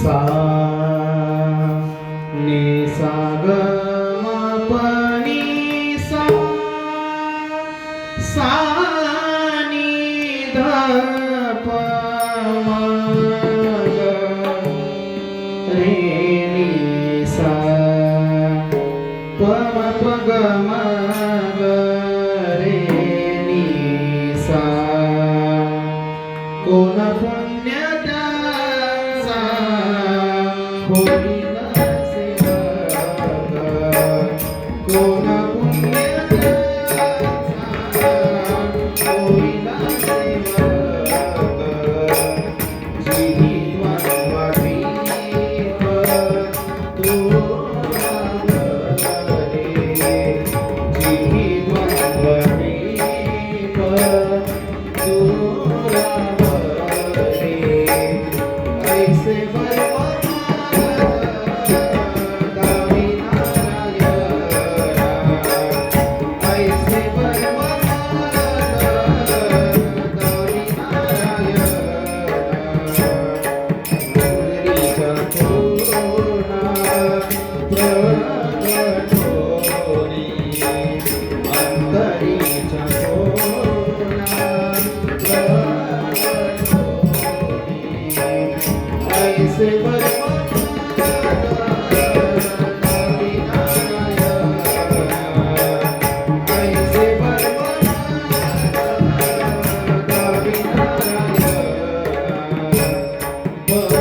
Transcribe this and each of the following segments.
सा नि सा ग म प नि सा सा नि ध प म ग रे नि सा प म प ग म comigo. Thank you.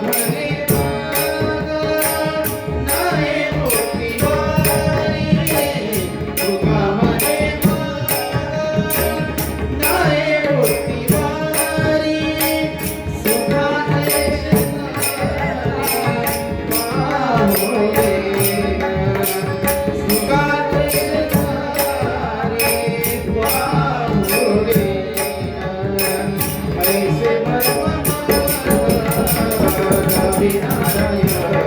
Amen. Gracias.